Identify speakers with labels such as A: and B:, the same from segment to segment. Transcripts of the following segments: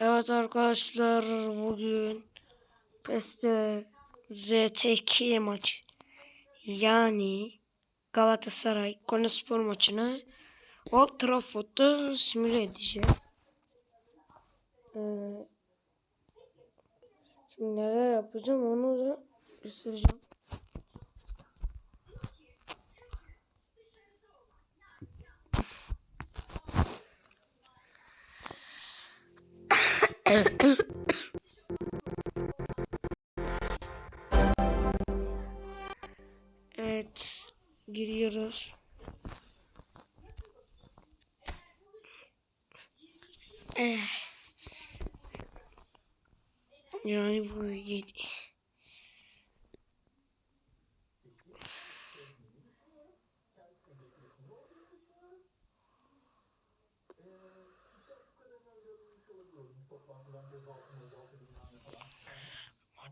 A: Evet arkadaşlar bugün PES'te ZT2 maç yani Galatasaray Konyaspor maçını Old Trafford'da simüle edeceğiz. Ee, şimdi neler yapacağım onu da göstereceğim. Evet giriyoruz. Eh. Yani bu yedi.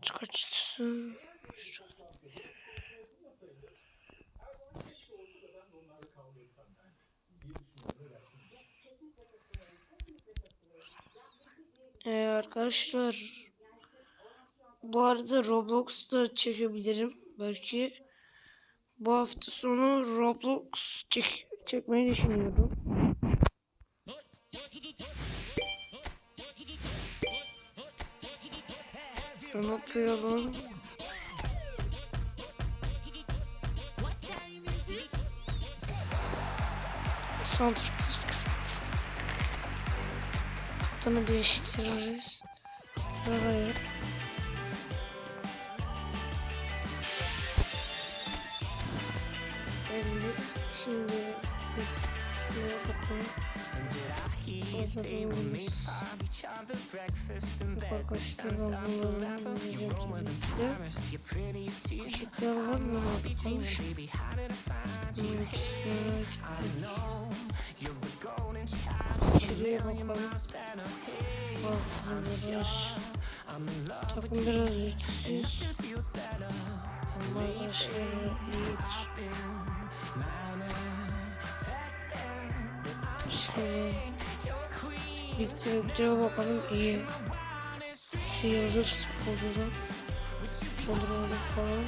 A: Maç kaçtı? Ee, arkadaşlar bu arada Roblox'ta çekebilirim belki. Bu hafta sonu Roblox çek çekmeyi düşünüyorum. Şunu koyalım. Santrfor kısa. Kaptanı değiştiririz. Elli. Şimdi biz var mı? Bakalım. Şuraya bakalım. Bakın biraz. Takım biraz yüksüz. Ama başları iyidir. Şimdi Ligde bakalım iyi. Futbolcular. Olur olur falan.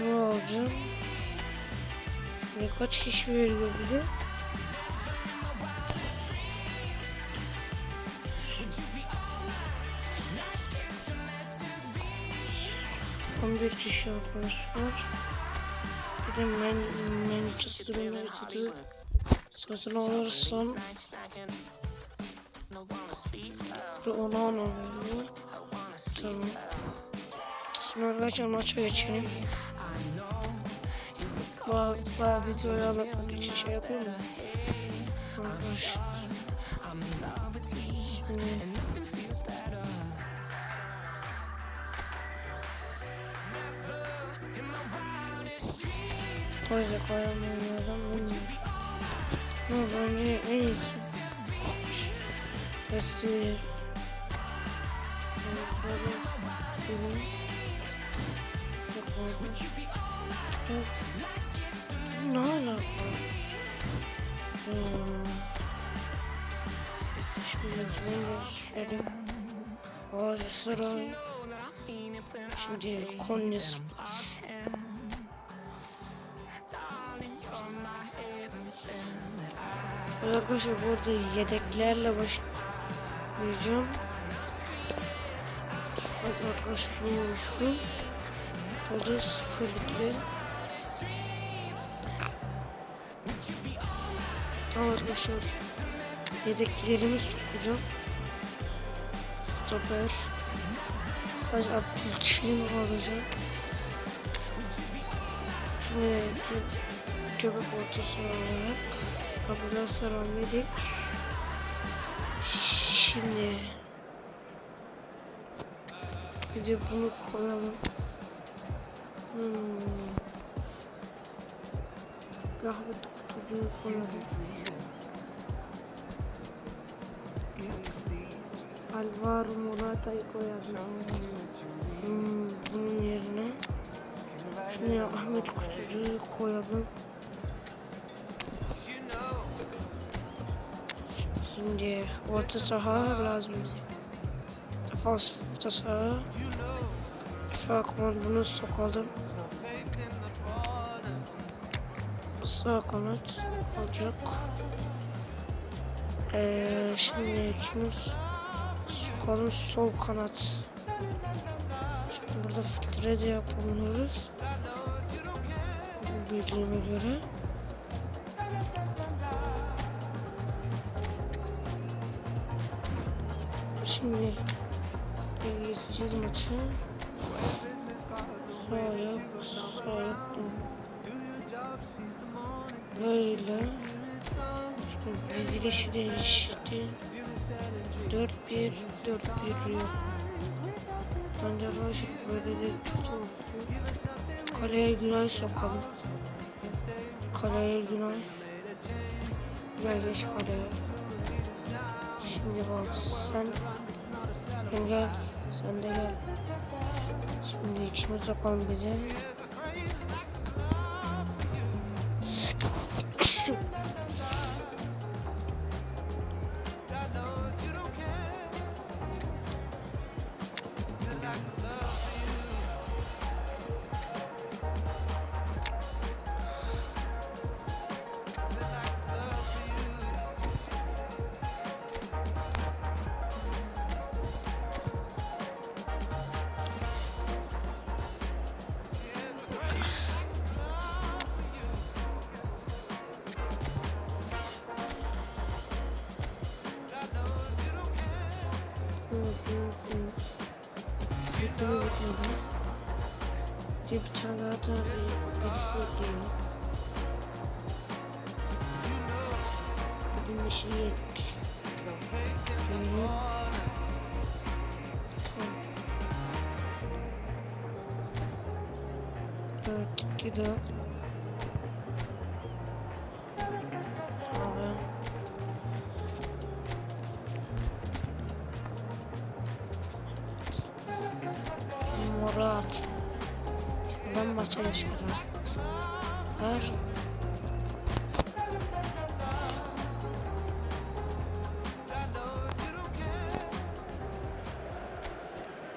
A: Ne alacağım? Ne kaç kişi veriyor bize? On bir kişi arkadaşlar. Bir de men, men tutup satın alırsam ve onu veriyor. Tamam. Şimdi arkadaşlar maça geçelim. Bu, bu videoyu anlatmak için şey yapayım mı? Arkadaşlar. Şimdi Koyda koyamıyorum. Ne bence en iyisi. Göstereyim. Ne alaka? Şimdi Konya Spor. Arkadaşlar burada yedeklerle başlayacağım. Bak arkadaşlar bu olsun. Burada sıfırlıklı. Tamam arkadaşlar. Yedeklerimi sokacağım. Stoper. Sadece 600 kişinin alacağım. Şimdi köpek ortası olarak. Ambulans Ramedi. Şimdi bir de bunu koyalım. Hmm. Rahmet kutucuğu koyalım. Alvaro Morata'yı koyalım. Hmm, bunun yerine Şimdi Ahmet kutucuğu koyalım. Şimdi orta saha lazım bize. Defansif orta saha. Falkman bunu sokalım. Sağ kanat olacak. Ee, şimdi ikimiz sokalım sol kanat. Şimdi burada filtre de yapamıyoruz. Bildiğime göre. Şimdi geçeceğiz maçı. Sağ ayak, sağ dön. Böyle. Şimdi dizilişi değişti. 4-1, 4-1 yok. Bence Roşit böyle de kötü. Kaleye Günay sokalım. Kaleye Günay. Geç kaleye. Şimdi bak sen sen gel sen de gel. Şimdi ikimiz sokalım bize. Bitmedi bitmedi. Bir bir tane daha da birisi ekliyor. Bizim bir şey ek. Böyle. Dört, iki, dört. Murat. Ben maça yaşadım. Ver.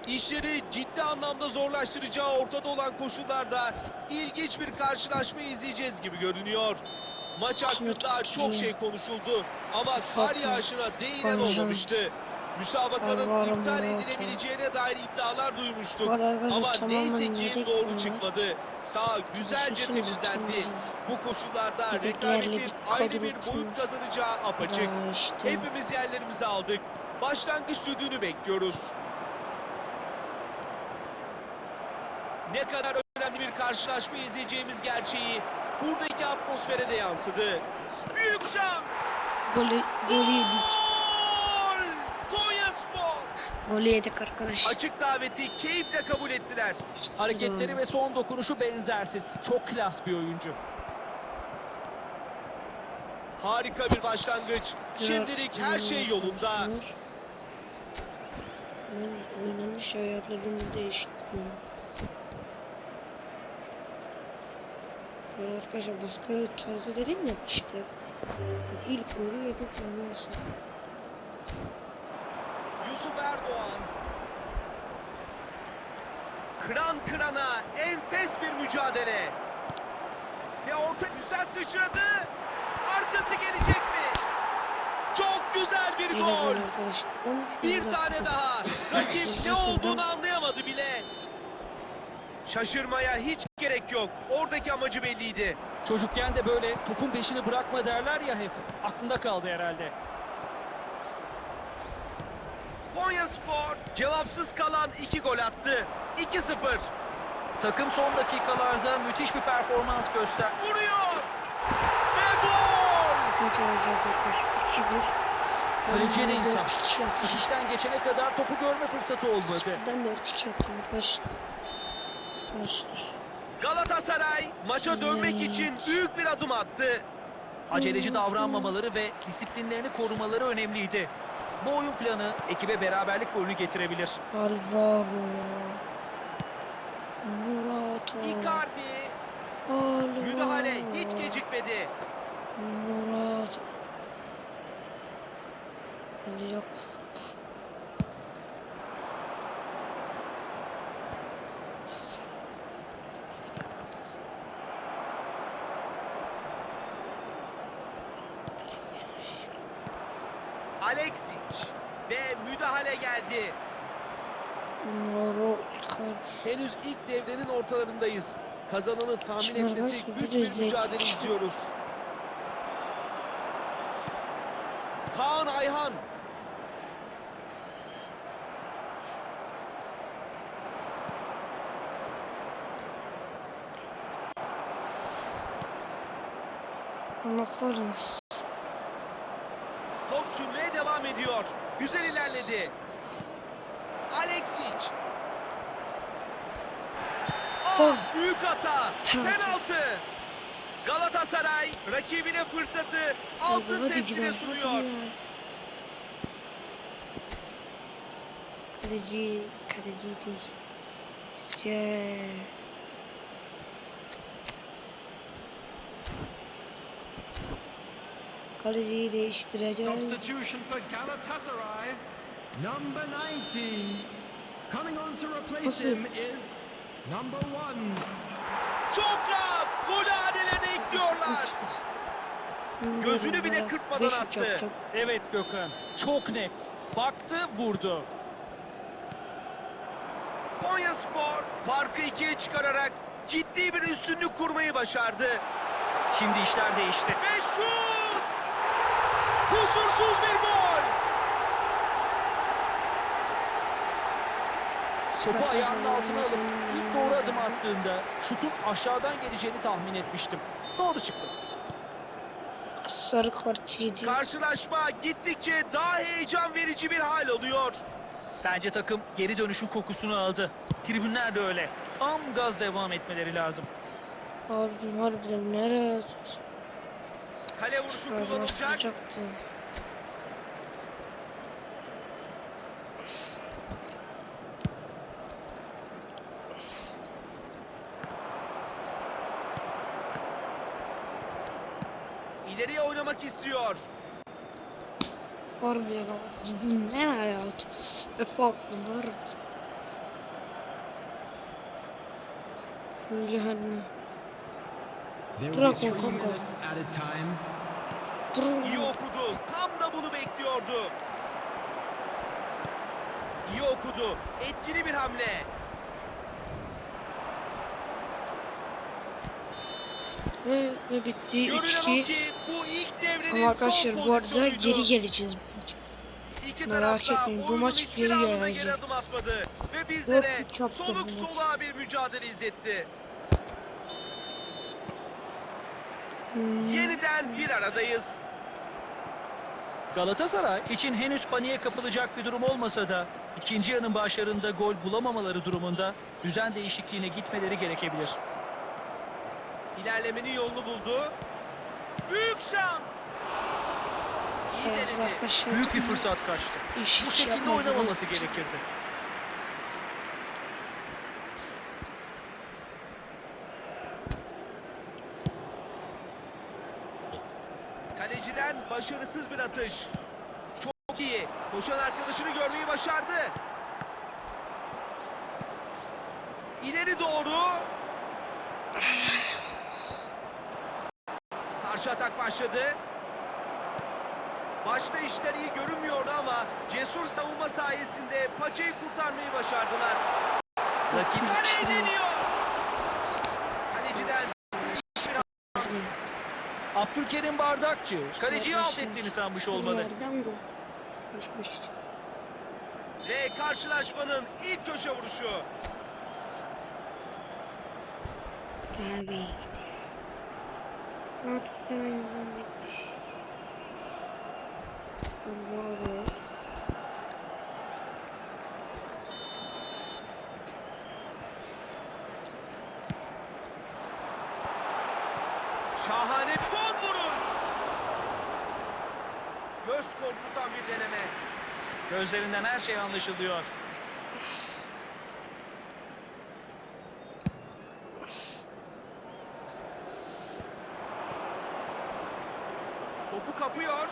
B: İşleri ciddi anlamda zorlaştıracağı ortada olan koşullarda ilginç bir karşılaşma izleyeceğiz gibi görünüyor. Maç hakkında çok şey konuşuldu ama kar yağışına değinen olmamıştı. Müsabakanın
A: Allah'ım
B: iptal
A: ya.
B: edilebileceğine dair iddialar duymuştuk. Ama neyse ki doğru
A: bunu.
B: çıkmadı. Sağ güzelce
A: Düşünsene
B: temizlendi. Bu koşullarda rekabetin ayrı bir boyut kazanacağı apaçık.
A: İşte.
B: Hepimiz yerlerimizi aldık. Başlangıç düdüğünü bekliyoruz. Ne kadar önemli bir karşılaşma izleyeceğimiz gerçeği buradaki atmosfere de yansıdı. Büyük şans!
A: Golü, golü yedik. Golü yedik arkadaş.
B: Açık daveti keyifle kabul ettiler.
C: Hareketleri ve son dokunuşu benzersiz. Çok klas bir oyuncu.
B: Harika bir başlangıç. Şimdilik her şey yolunda.
A: Ben oynanış ayarlarımı değiştirdim. Böyle arkadaşlar baskı tarzı dedim ya işte. İlk golü yedik ondan sonra.
B: Yusuf Erdoğan. Kıran kırana enfes bir mücadele. Ve orta güzel sıçradı. Arkası gelecek mi? Çok güzel bir
A: Yine
B: gol.
A: gol arkadaşlar. 13
B: Bir tane daha. Rakip ne olduğunu anlayamadı bile. Şaşırmaya hiç gerek yok. Oradaki amacı belliydi.
C: Çocukken de böyle topun peşini bırakma derler ya hep. Aklında kaldı herhalde.
B: Konya Spor cevapsız kalan iki gol attı. 2-0.
C: Takım son dakikalarda müthiş bir performans göster.
B: Vuruyor. Ve gol.
A: Maç alacak arkadaşlar. 2-1.
C: Kaleciye de insan.
A: 4-2 yaptım.
C: İş işten geçene kadar topu görme fırsatı olmadı.
A: Ben 4-2 yaptım arkadaşlar. Arkadaşlar.
B: Galatasaray maça dönmek için büyük bir adım attı.
C: Aceleci davranmamaları ve disiplinlerini korumaları önemliydi. Bu oyun planı ekibe beraberlik golünü getirebilir.
A: Alvaro. Morata.
B: Icardi
A: Alvaro.
B: müdahale hiç gecikmedi.
A: Morata. Yok.
B: Alexic ve müdahale geldi. Henüz ilk devrenin ortalarındayız. Kazananı tahmin etmesi güç
A: bir
B: mücadele izliyoruz. Kaan Ayhan.
A: Ama
B: ediyor. Güzel ilerledi. Alexic. Ah, büyük hata.
A: Penaltı.
B: Galatasaray rakibine fırsatı altın
A: gidelim,
B: sunuyor.
A: Kaleci, kaleci değil. Şey. Kaleciyi değiştireceğiz.
D: Substitution for Galatasaray. Number 19. Coming on to replace
A: Nasıl?
D: him is number one.
B: Çok rahat. Gol hanelerine ekliyorlar. Gözünü bile kırpmadan attı.
C: Evet Gökhan. Çok net. Baktı, vurdu.
B: Konya Spor farkı ikiye çıkararak ciddi bir üstünlük kurmayı başardı.
C: Şimdi işler değişti.
B: Ve şut! Kusursuz bir gol!
C: Topu ayağının altına alıp ilk doğru adım attığında şutun aşağıdan geleceğini tahmin etmiştim. Doğru çıktı.
A: Sarı kart yedi.
B: Karşılaşma gittikçe daha heyecan verici bir hal alıyor.
C: Bence takım geri dönüşün kokusunu aldı. Tribünler de öyle. Tam gaz devam etmeleri lazım.
A: Harbiden harbiden nereye atıyorsun?
B: Kale vuruşu kullanılacak. İleriye oynamak istiyor.
A: Harbiden abi. Nereye at? Efe bunlar. Öyle hani.
D: There will
A: Bırak
D: be
A: o
D: three
A: kanka.
B: İyi okudu. Tam da bunu bekliyordu. İyi okudu. Etkili bir hamle.
A: Ve, ve bitti
B: Görünen o
A: 3-2.
B: ki bu ilk devrenin
A: Ama arkadaşlar bu arada geri geleceğiz bu maç.
B: İki
A: Merak etmeyin, bu maç geri gelecek.
B: Ve bizlere soluk soluğa bir mücadele izletti.
A: Hmm.
B: Yeniden bir aradayız.
C: Galatasaray için henüz paniğe kapılacak bir durum olmasa da ikinci yarının başlarında gol bulamamaları durumunda düzen değişikliğine gitmeleri gerekebilir.
B: İlerlemenin yolunu buldu. Büyük şans. İyi
A: Evet
B: denedi.
C: Büyük bir fırsat kaçtı.
A: İş
C: Bu şekilde oynamaması gerekirdi.
B: Başarısız bir atış. Çok iyi. Koşan arkadaşını görmeyi başardı. İleri doğru. Karşı atak başladı. Başta işler iyi görünmüyordu ama cesur savunma sayesinde paçayı kurtarmayı başardılar.
C: Rakip
B: Kaleye deniyor. Kaleciden
C: Abdülkerim Bardakçı kaleciyi alt ettiğini sanmış olmalı.
B: Ve karşılaşmanın ilk köşe vuruşu.
A: Abi. Galatasaray'dan bitmiş. Doğru.
B: Şahane son vuruş. Göz korkutan bir deneme.
C: Gözlerinden her şey anlaşılıyor.
B: Topu kapıyor.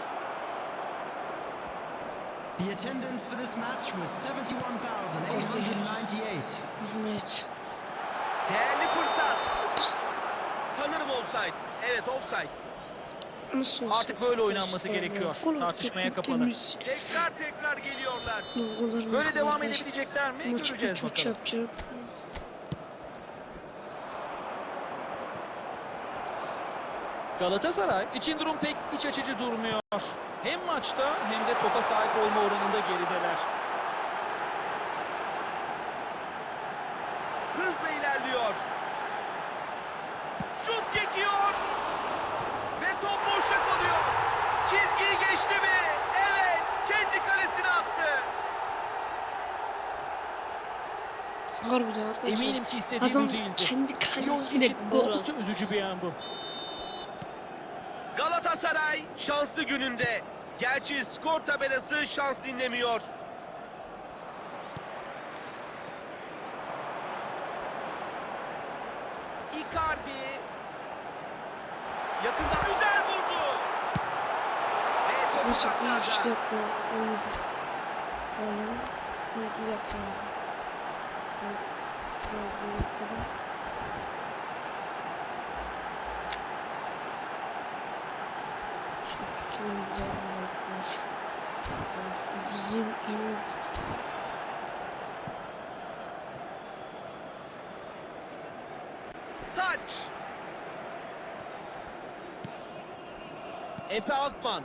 D: The attendance for this match was 71,898.
A: Ahmet.
B: Değerli fırsat. Sanırım offside. Evet offside.
A: Nasıl
C: Artık böyle oynanması gerekiyor. Tartışmaya kapalı.
B: Tekrar tekrar geliyorlar.
C: Böyle devam edebilecekler mi?
A: Maçı
C: Göreceğiz
A: 3-3
C: bakalım.
A: yapacağım.
C: Galatasaray için durum pek iç açıcı durmuyor. Hem maçta hem de topa sahip olma oranında gerideler.
B: Hızla ilerliyor. Şut çekiyor. Ve top boşta kalıyor. Çizgiyi geçti mi? Evet. Kendi kalesine attı.
A: Harbiden arkadaşlar.
C: Eminim ki istediği
A: Adam
C: bu değildi.
A: kendi kalesine
C: için
A: gol
C: oldukça
A: attı.
C: üzücü bir an bu.
B: Galatasaray şanslı gününde. Gerçi skor tabelası şans dinlemiyor. Icardi yakından güzel vurdu. Ve top
A: Nasıl bir iş
B: uzaklarda.
A: yapma oyuncu. Böyle. Bir dakika. Böyle yapalım. Çok oyuncu. Bizim en
B: Efe Akman.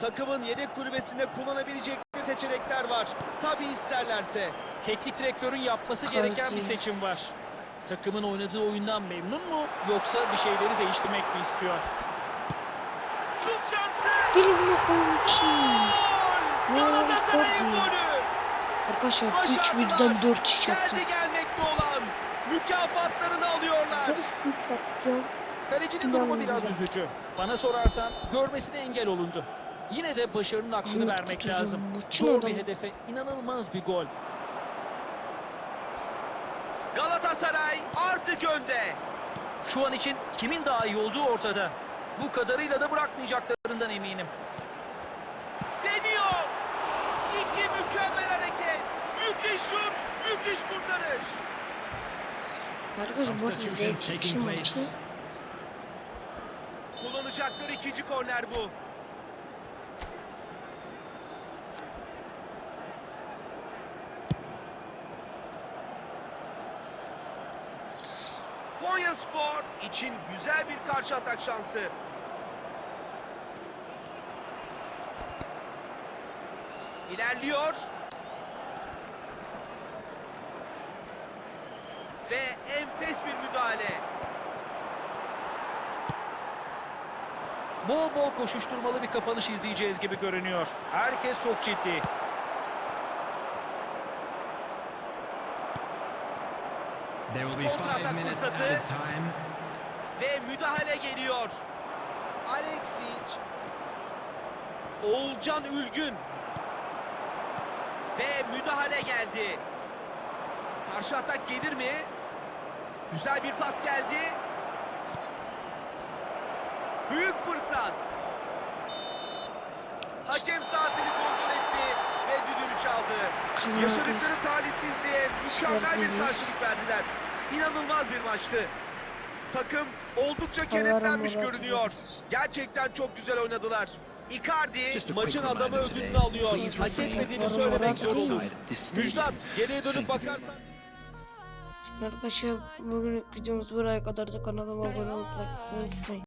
B: Takımın yedek kulübesinde kullanabilecekleri seçenekler var. Tabi isterlerse.
C: Teknik direktörün yapması gereken bir seçim var. Takımın oynadığı oyundan memnun mu yoksa bir şeyleri değiştirmek mi istiyor?
B: Şut şansı.
A: Benim bakalım kim?
B: Galatasaray'ın golü.
A: Arkadaşlar 3
B: Başardılar.
A: birden 4 iş yaptım.
B: Geldi gelmekte olan mükafatlarını alıyorlar.
A: 3 yaptım.
C: Kalecinin durumu biraz üzücü. Bana sorarsan görmesine engel olundu. Yine de başarının hakkını
A: Ama
C: vermek
A: tutucu
C: lazım. Zor bir hedefe inanılmaz bir gol.
B: Galatasaray artık önde.
C: Şu an için kimin daha iyi olduğu ortada. Bu kadarıyla da bırakmayacaklarından eminim.
B: Deniyor. İki mükemmel hareket. Müthiş şut, müthiş kurtarış.
A: Arkadaşlar bu arada zevkli maçı.
B: Kullanacakları ikinci korner bu. Konya Spor için güzel bir karşı atak şansı. İlerliyor. Ve enfes bir müdahale.
C: Bol bol koşuşturmalı bir kapanış izleyeceğiz gibi görünüyor. Herkes çok ciddi.
D: Five minutes
B: fırsatı. Ve müdahale geliyor. Alexic. Oğulcan Ülgün. Ve müdahale geldi. Karşı atak gelir mi? Güzel bir pas geldi. Büyük fırsat. Hakem saatini kontrol etti ve düdüğünü çaldı.
A: Kazandı.
B: Yaşadıkları talihsizliğe mükemmel bir karşılık verdiler. İnanılmaz bir maçtı. Takım oldukça kenetlenmiş görünüyor. Gerçekten çok güzel oynadılar. Icardi maçın adamı ödülünü alıyor. Hak etmediğini söylemek
A: değil.
B: zorundayız. Müjdat geriye dönüp bakarsan
A: Arkadaşlar bugün videomuz buraya kadar da kanalıma abone olmayı unutmayın.